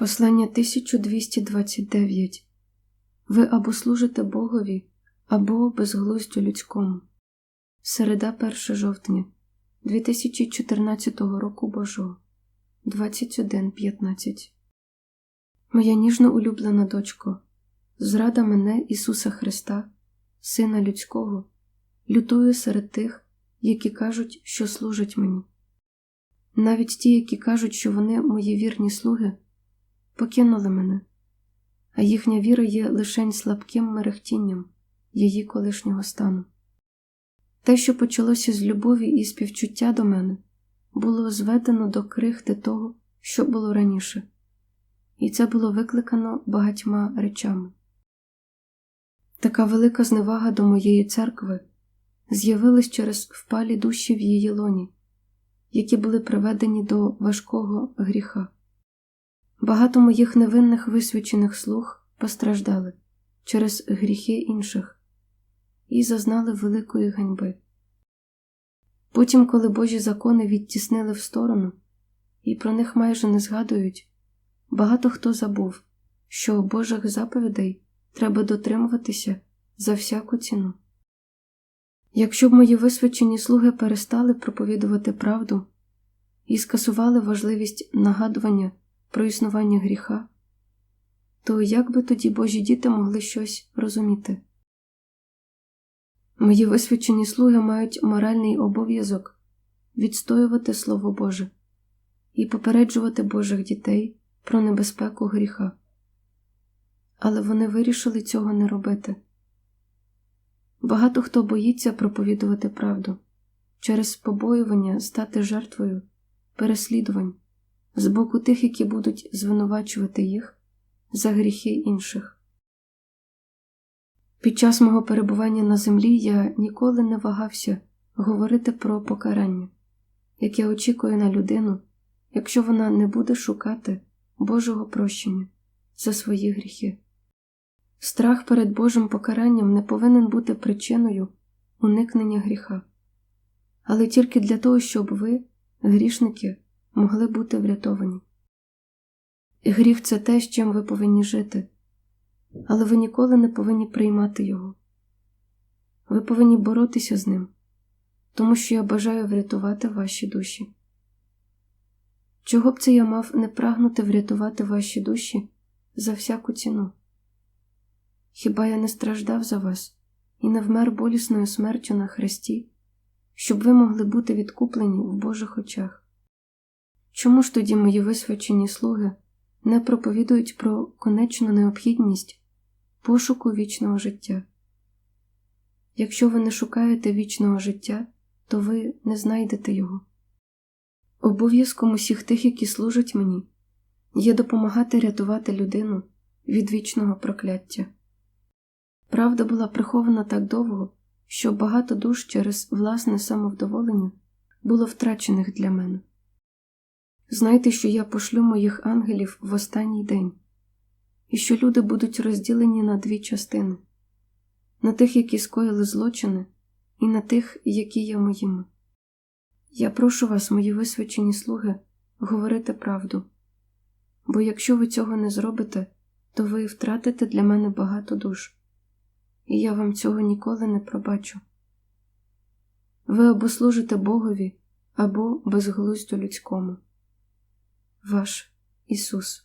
Послання 1229 Ви або служите Богові, або безглуздю людському. Середа 1 жовтня 2014 року Божого 21.15 Моя ніжно улюблена дочко, зрада мене Ісуса Христа, Сина Людського, лютує серед тих, які кажуть, що служать мені. Навіть ті, які кажуть, що вони мої вірні слуги, покинули мене, а їхня віра є лишень слабким мерехтінням її колишнього стану. Те, що почалося з любові і співчуття до мене, було зведено до крихти того, що було раніше, і це було викликано багатьма речами. Така велика зневага до моєї церкви з'явилась через впалі душі в її лоні, які були приведені до важкого гріха. Багато моїх невинних висвячених слуг постраждали через гріхи інших і зазнали великої ганьби. Потім, коли Божі закони відтіснили в сторону і про них майже не згадують, багато хто забув, що Божих заповідей треба дотримуватися за всяку ціну. Якщо б мої висвячені слуги перестали проповідувати правду і скасували важливість нагадування про існування гріха, то як би тоді Божі діти могли щось розуміти? Мої висвячені слуги мають моральний обов'язок відстоювати Слово Боже і попереджувати Божих дітей про небезпеку гріха. Але вони вирішили цього не робити. Багато хто боїться проповідувати правду через побоювання стати жертвою переслідувань з боку тих, які будуть звинувачувати їх за гріхи інших. Під час мого перебування на землі я ніколи не вагався говорити про покарання, яке очікує на людину, якщо вона не буде шукати Божого прощення за свої гріхи. Страх перед Божим покаранням не повинен бути причиною уникнення гріха, але тільки для того, щоб ви, грішники, могли бути врятовані. Гріх це те, з чим ви повинні жити, але ви ніколи не повинні приймати його. Ви повинні боротися з ним, тому що я бажаю врятувати ваші душі. Чого б це я мав не прагнути врятувати ваші душі за всяку ціну? Хіба я не страждав за вас і не вмер болісною смертю на хресті, щоб ви могли бути відкуплені в Божих очах? Чому ж тоді мої висвячені слуги не проповідують про конечну необхідність пошуку вічного життя? Якщо ви не шукаєте вічного життя, то ви не знайдете його. Обов'язком усіх тих, які служать мені, є допомагати рятувати людину від вічного прокляття. Правда була прихована так довго, що багато душ через власне самовдоволення було втрачених для мене. Знайте, що я пошлю моїх ангелів в останній день, і що люди будуть розділені на дві частини на тих, які скоїли злочини, і на тих, які є моїми. Я прошу вас, мої висвячені слуги, говорити правду, бо якщо ви цього не зробите, то ви втратите для мене багато душ, і я вам цього ніколи не пробачу. Ви або служите Богові, або безглуздю людському. Ваш Ісус.